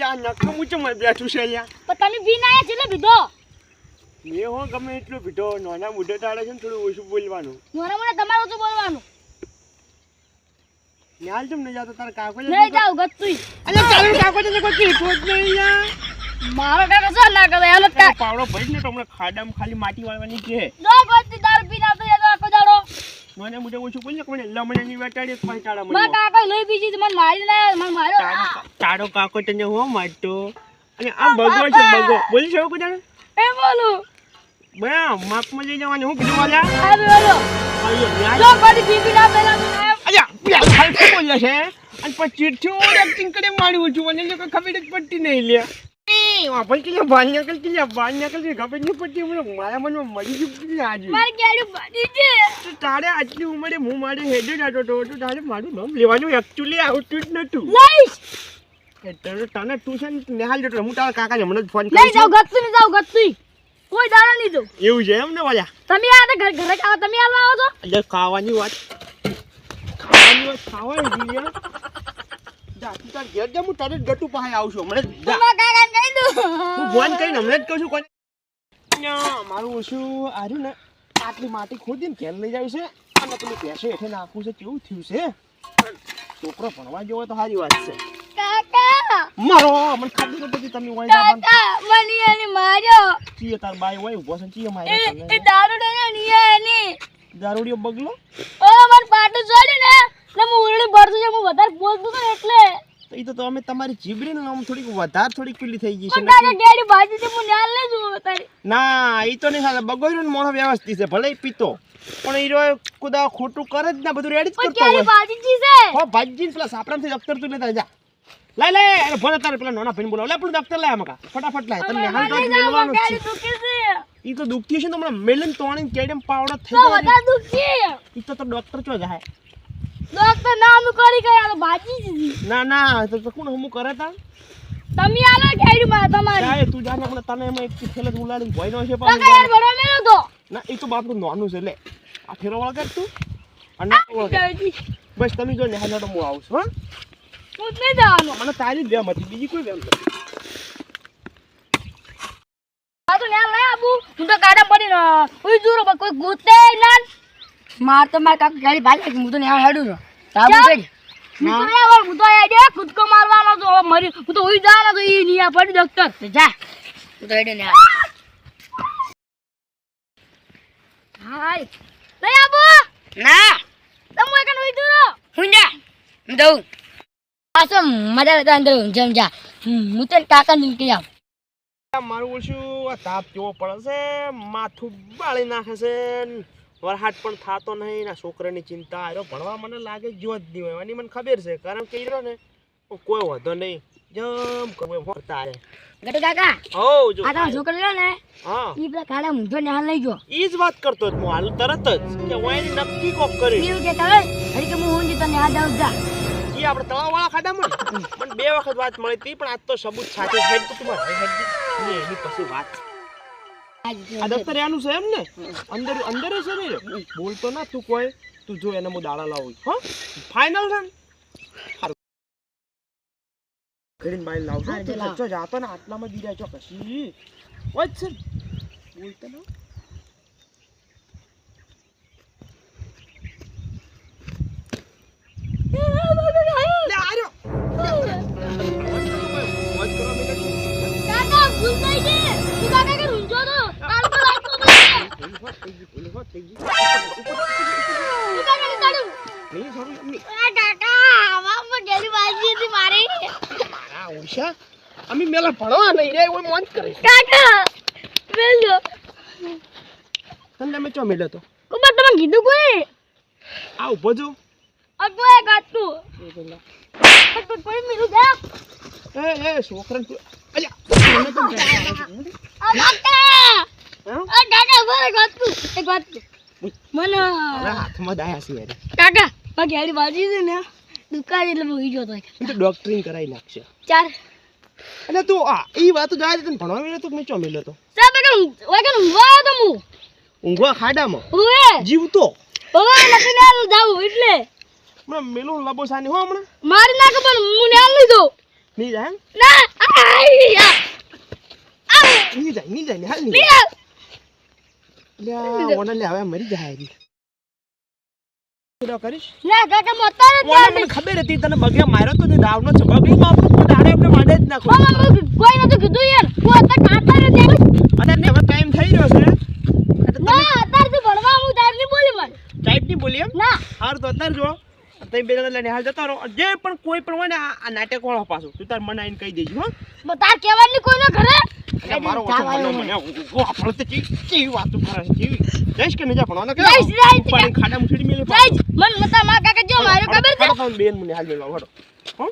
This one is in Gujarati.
યા નકરો માં બેઠું છે અહીંયા. પણ તમે આયા છેલ્લે પીધો મેં હો ગમે એટલું બીધો નાના મુઢે તાળે છે ને થોડું ઓછું બોલવાનું. મોરા મોરા તમારે ઓછું બોલવાનું. ન્યાલ જેમ ન જાતો તાર કાકો નહીં જાવ ગત્તુઈ. અલે તારું કાકો તો કોઈ કીધું જ નહીં યાર મારો કાકા શું ના કરે? હાલત કા પાવડો ભરી ને તો હમણાં ખાડામાં ખાલી માટી વાળવાની છે. જો ગોતી દારૂ પીને આવતો યાર આખો દાડો નાના મુજે ઓછું બોલ ને કોને? લમણાની વેટાડી પાંચ તાળા મને? માં કાકો લઈ બીજી મને મારી ના મને મારો તારો તારો કાકો તને હો મારતો. અને આ બગો છે બગો. બોલ છે કોઈ જાણે એ બોલું. બયા માપમાં લઈ જવાની હું કીધું વાલા? આ બોલો આયો જો ગોતી પીપી ના પેલા મને અલ્યા પેલા ખાલતું બોલ્યા છે? અને પછી ચીઠ્ઠી એક્ટિંગ કરે મારું છું કોઈ ખબર જ પડતી નહીં લે એ વાપસ કે બાલ નકલ કે બાલ નકલ કે ખબર નહીં પડતી મને મારા મનમાં મરી ગયું આજે? મારી ગાડી બાડી છે. તો તારે આટલી ઉંમરે હું મારે હેડે જાતો તો? તારે મારું નામ લેવાનું એકચ્યુઅલી આવતું જ નતું. લઈશ તને નિહાલ જતો હું તારા કાકાને હમણાં જ ફોન કરી જાવ ગતું ને જાવ કોઈ દાડા નહીં જાવ એવું છે એમ ને વાલા? તમે આ ઘર ઘરે તમે આવો આવો છો? એટલે ખાવાની વાત. ખાવાની વાત ખાવાની જોઈએ તાર ઘેર જા હું તારે ગટુ પાસે આવશું. હમણાં જ જા. કહી દઉં. હું ફોન કરીને હમણાં જ કહું છું કોને મારું ઓછું આર્યું ને આટલી માટી ખોદીને ઘેર લઈ જાય છે. અને પેલું ભેંસો હેઠે નાખવું છે કેવું થયું છે? છોકરો ભણવા જેવો તો સારી વાત છે. કાકા! મારો મને ખાધી તો બધી તમે હોય કાકા મને એને માર્યો. ચીએ તાર બાઈ હોય ઊભો છે ચીએ એ એ દારૂ ને નિયા એની. દારૂડિયો બગલો? ઓ મન પાટું છોડ્યું ને? એટલે હું ઉરડી ભરતું છે હું વધારે બોલતું તો એટલે. તો એ તો તમે તમારી જીબડીનું નામ થોડીક વધારે થોડીક પેલી થઈ ગઈ છે. તારે ડેડી ભાજી છે હું ન્યાલ લે છું તારી. ના એ તો નહીં સાલે બગોયરો ને મોણો વ્યવસ્થિત છે ભલે પીતો. પણ એ રો કુદા ખોટું કરે જ ના બધું રેડી જ કરતો હોય. ભાજી છે? હો ભાજી પેલા સાપરામથી દફતર તું લેતા જા. લઈ લે અરે ભલે તારે પેલા નાના ભાઈને બોલાવ. લે પણ દફતર લાય મકા ફટાફટ લાય તમને હાલ તો મેલવાનું છે. ઈ તો દુખતી છે તો હમણાં. મેલન તોણી કેડમ પાવડો થઈ તો વધારે દુખી ઈ તો તો ડોક્ટર ચો જાય. ડોક્ટર નામ કરી ગયા તો ભાજી જી ના ના તો તો કોણ હમું કરે તા તમે આલો ગાડી માં તમારી. જાય તું જાને પણ તને એમાં એક ઉલાડી ઉલાડીને ભોયનો છે પણ યાર બરો મેલો તો. ના એ તો બાપનું નાનું છે લે. આ ફેરો વળગાડ તું. અને ના બસ તમે જો ને હાલ હું આવું છું હા. હું જ નહીં જવાનું. મને તારી જ વેમ હતી બીજી કોઈ વેમ નથી. આ તો ન્યાલ નહીં આબુ. હું તો ગાડા પડી ને ઉઈ જુરો કોઈ ગુતે ના. માર તો માર કાકા ગાડી ભાગી હું તો ન્યા હેડું છું. તાબુ ક્યાં? હું તો નહીં આવડે, હું તો આયા જે કૂદકો મારવાનો તો હવે મરી હું તો ઉઈ જવાનો તો ઈ નિયા પડી ડોક્ટર જા. હું તો હેડે ને હાય. લઈ આબુ ના. તમે એકન ઉઈ જુરો હું જા. હું દઉં પાછો મજા લેતા અંદર જમ જા. હું તો કાકા નીકળી આવ. મારું શું આ તાપ કેવો પડે છે. માથું બાળી નાખે છે. ન વરહાટ પણ થતો નહીં ના છોકરાની ચિંતા. આરો ભણવા મને લાગે જો જ નહીં હોય એની મને ખબર છે. કારણ કે રહ્યો ને કોઈ વાંધો નહીં. જમ કરવું ફરતા આવે ગટુ કાકા હો જો આ તો છોકરો રહ્યો ને હા. ઈ પેલા કાળા મૂંઝો ને હાલ લઈ ગયો. ઈ જ વાત કરતો હું હાલ તરત જ કે હું નક્કી કોક કરી. એવું કે કરે હરી કે હું હું તને હાથ દઉં જા. ઈ આપણે તળાવવાળા ખાડામાં ને? મને બે વખત વાત મળી હતી પણ આજ તો સબૂત સાથે હેડ તો તમારે હેડ ને એની પછી વાત. આ દફતર એનું છે એમ ને? અંદર અંદર છે ને બોલતો ના તું કોઈ તું જો એને હું દાડા લાવું હા? ફાઇનલ છે ને. ઘડીને બાઈ લાવજો. જાતો ને આટલામાં બીજા છો કશી ને. બોલતો ના. થઈ અમે મેલા ભણવા નહીં રે ઓય કાકા તને તમે ચો તો તમે કીધું કોઈ આ ઊભો જો અગવાય ગાતું પણ કોઈ મેલું જા એ એ છોકરાને તું અલ્યા કાકા બરે ગાતું એક વાત. મને હાથમાં દાયા છે યાર. કાકા બાકી હારી બાજી છે ને દુકાન એટલે તો ડોક્ટરિંગ કરાવી નાખશે. ચાર અને તું આ એ વાત જાય તને ભણવા મેલ્યો તો મેં ચો મેલ્યો તો સાહેબ એકન એકન ઊંઘવા તો હું. ઊંઘવા ખાડામાં? હુએ જીવતો? હવે નથી ને જાવું એટલે. હમણાં મેલું લબો સાની હો હમણાં? મારી નાખ પણ હું ને લીધો. નહીં જાય? ના આઈ નહીં જાય નહીં જાય હાલ નહીં યા લ્યા, ઓને લે મરી જાય રી. કરીશ? ના કાકા મતાર મને ખબર હતી તને બગે માર્યો તો ને દાવનો છે. માં આપણો કોઈ દાડે આપણે વાડે જ નાખો કોઈ નતું કીધું યાર. હું અત્યારે ને અને ને હવે ટાઈમ થઈ રહ્યો છે. ના અત્યારે તું ભણવા હું તાર નહીં બોલી મને ટાઈપ નહીં બોલી એમ? ના. હાર તો અત્યારે જો તમે બે જણા લઈને હાલ જતા રહો. જે પણ કોઈ પણ હોય ને આ નાટક વાળો પાછું તું તાર મને આવીને કહી દેજો હો. બ- તાર કહેવાની કોઈ ના ઘરે? મારો ઓછો મને મને ઊભો આપણે તો ચી વાત કરે છે કેવી જઈશ કે નહીં ભણવાનો કે? જઈશ, જઈશ. ખાડા મુઠડી મેલે જઈ મન મતા મા કાકા જો મારો ખબર છે? બેન મને હાલ હડો હો?